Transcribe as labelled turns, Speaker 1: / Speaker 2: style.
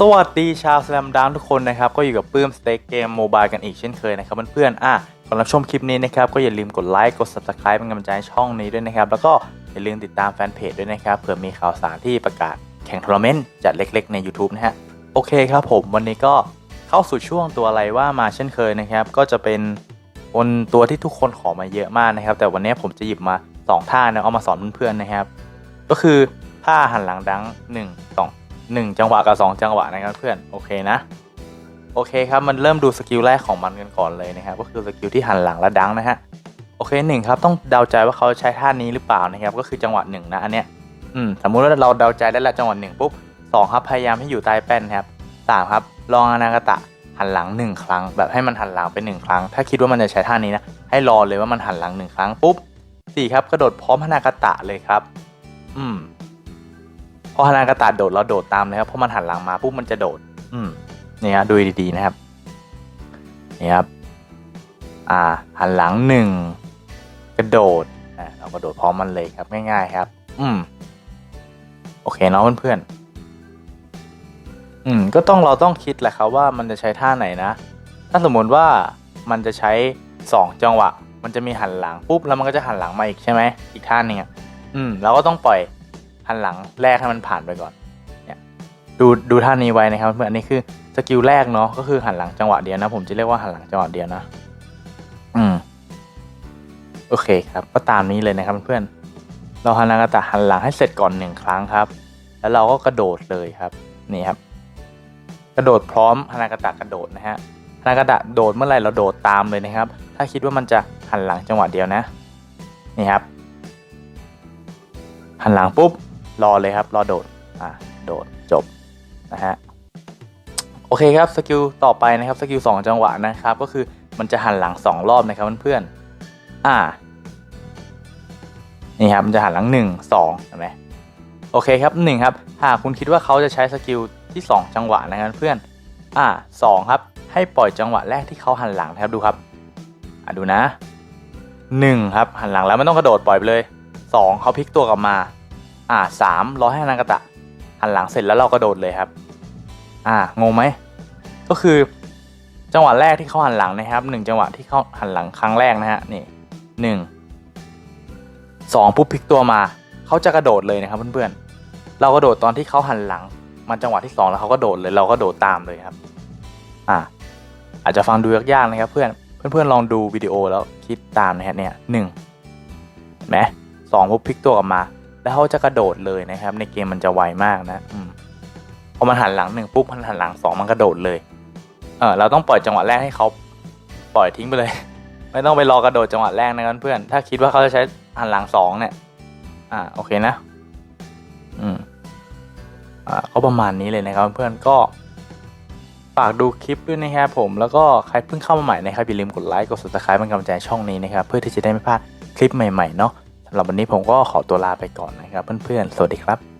Speaker 1: สวัสดีชาวสแลมดังทุกคนนะครับ ก็อยู่กับปื้มสเต็กเกมโมบายกันอีกเช่นเคยนะครับเพื่อนๆอะก่อนรับชมคลิปนี้นะครับ ก็อย่าลืมกดไลค์กด subscribe เป็นกำลังใจช่องนี้ด้วยนะครับ แล้วก็อย่าลืมติดตามแฟนเพจด้วยนะครับเผื่อมีข่าวสารที่ประกาศแข่งทัวร์นาเมนต์จัดเล็กๆ ใน YouTube นะฮะโอเคครับผมวันนี้ก็เข้าสู่ช่วงตัวอะไรว่ามาเช่นเคยนะครับ ก็จะเป็นบนตัวที่ทุกคนขอมาเยอะมากนะครับ แต่วันนี้ผมจะหยิบมาสองท่านะเอามาสอนเพื่อนๆนะครับ ก็คือท่าหันหลังดังหนึ่ หนึ่งจังหวะกับสองจังหวะนะครับเพื่อนโอเคนะโอเคครับมันเริ่มดูสกิลแรกของมันกันก่อนเลยนะครับก็คือสกิลที่หันหลังและดังนะฮะโอเคหนึ่งครับต้องเดาใจว่าเขาใช้ท่านี้หรือเปล่านะครับก็คือจังหวะหนึ่งนะอันเนี้ยอืมสมมุติว่าเราเดาใจได้ละจังหวะหนึ่งปุ๊บสองครับพยายามให้อยู่ใต้แป้นครับสามครับลองอานากาตะหันหลังหนึ่งครั้ง แบบให้มันหันหลังไปหนึ่งครั้ง ถ้าคิดว่ามันจะใช้ท่านี้นะให้รอเลยว่ามันหันหลังหนึ่งครั้งปุ๊บสี่ครับกระโดดพร้อมฮานากาตะเลยครับ อืม พอฮานากาตะโดดเราโดดตามเลยครับเพราะมันหันหลังมาปุ๊บมันจะโดด อืมนี่ฮะดูดีๆนะครับนี่ครับ อ่า หันหลังหนึ่งกระโดดอ่าเรากระโดดพร้อมมันเลยครับง่ายๆครับ อืมโอเคเนาะเพื่อนๆอืม ก็ต้องเราต้องคิดแหละครับว่ามันจะใช้ท่าไหนนะ ถ้าสมมติว่ามันจะใช้สองจังหวะ มันจะมีหันหลังปุ๊บแล้วมันก็จะหันหลังมาอีกใช่ไหมอีกท่านึงอะอืมเราก็ต้องปล่อย หันหลังแรกให้มันผ่านไปก่อนเนี่ยดูดูท่านี้ไว้นะครับเพื่อนอันนี้คือสกิลแรกเนาะก็คือหันหลังจังหวะเดียวนะ ผมจะเรียกว่าหันหลังจังหวะเดียวนะ อืมโอเคครับก็ตามนี้เลยนะครับเพื่อนเราหันหลังกระตะหันหลังให้เสร็จก่อนหนึ่งครั้งครับ แล้วเราก็กระโดดเลยครับนี่ครับ กระโดดพร้อมฮานากาตะกระโดดนะฮะฮานากาตะโดดเมื่อไหร่เราโดดตามเลยนะครับ ถ้าคิดว่ามันจะหันหลังจังหวะเดียวนะ นี่ครับ หันหลังปุ๊บ รอเลยครับ รอโดด อ่าโดด จบ นะฮะ โอเคครับ สกิลต่อไปนะครับ สกิลสองจังหวะนะครับ ก็คือมันจะหันหลังสองรอบนะครับเพื่อนๆอ่า นี่ครับ มันจะหันหลังหนึ่งสองเห็นไหมโอเคครับหนึ่งครับหากคุณคิดว่าเขาจะใช้สกิลที่สองจังหวะนะครับเพื่อน อ่าสองครับ ให้ปล่อยจังหวะแรกที่เขาหันหลังนะครับดูครับ อ่าดูนะหนึ่งครับ หันหลังแล้วไม่ต้องกระโดดปล่อยไปเลยสองเขาพลิกตัวกลับมา อ่าสามรอให้นางกระตะหันหลังเสร็จแล้วเรากระโดดเลยครับ อ่างงไหมก็คือจังหวะแรกที่เขาหันหลังนะครับหนึ่งจังหวะที่เขาหันหลังครั้งแรกนะฮะนี่หนึ่งสองปุ๊บพลิกตัวมาเขาจะกระโดดเลยนะครับเพื่อนๆเรากระโดดตอนที่เขาหันหลังมาจังหวะที่สองแล้วเขาก็โดดเลยเราก็โดดตามเลยครับ อ่าอาจจะฟังดูยากๆนะครับเพื่อนเพื่อนๆลองดูวิดีโอแล้วคิดตามนะฮะเนี่ยหนึ่งเห็นไหมสองปุ๊บพลิกตัวกลับมา แล้วเขาจะกระโดดเลยนะครับ ในเกมมันจะไวมากนะอพอมันหันหลังหนึ่งปุ๊บมันหันหลังสองมันกระโดดเลย เออเราต้องปล่อยจังหวะแรกให้เขาปล่อยทิ้งไปเลย ไม่ต้องไปรอกระโดดจังหวะแรกนะครับเพื่อน ถ้าคิดว่าเขาจะใช้หันหลังสองเนี่ย อ่าโอเคนะ อืมอ่าก็ประมาณนี้เลยนะครับเพื่อนก็ฝากดูคลิปด้วยนะครับผมแล้วก็ใครเพิ่งเข้ามาใหม่นะครับอย่าลืมกดไลค์กด subscribe เป็นกำลังใจช่องนี้นะครับเพื่อที่จะได้ไม่พลาดคลิปใหม่ๆเนาะ หรับวันนี้ผมก็ขอตัวลาไปก่อนนะครับเพื่อนๆ สวัสดีครับ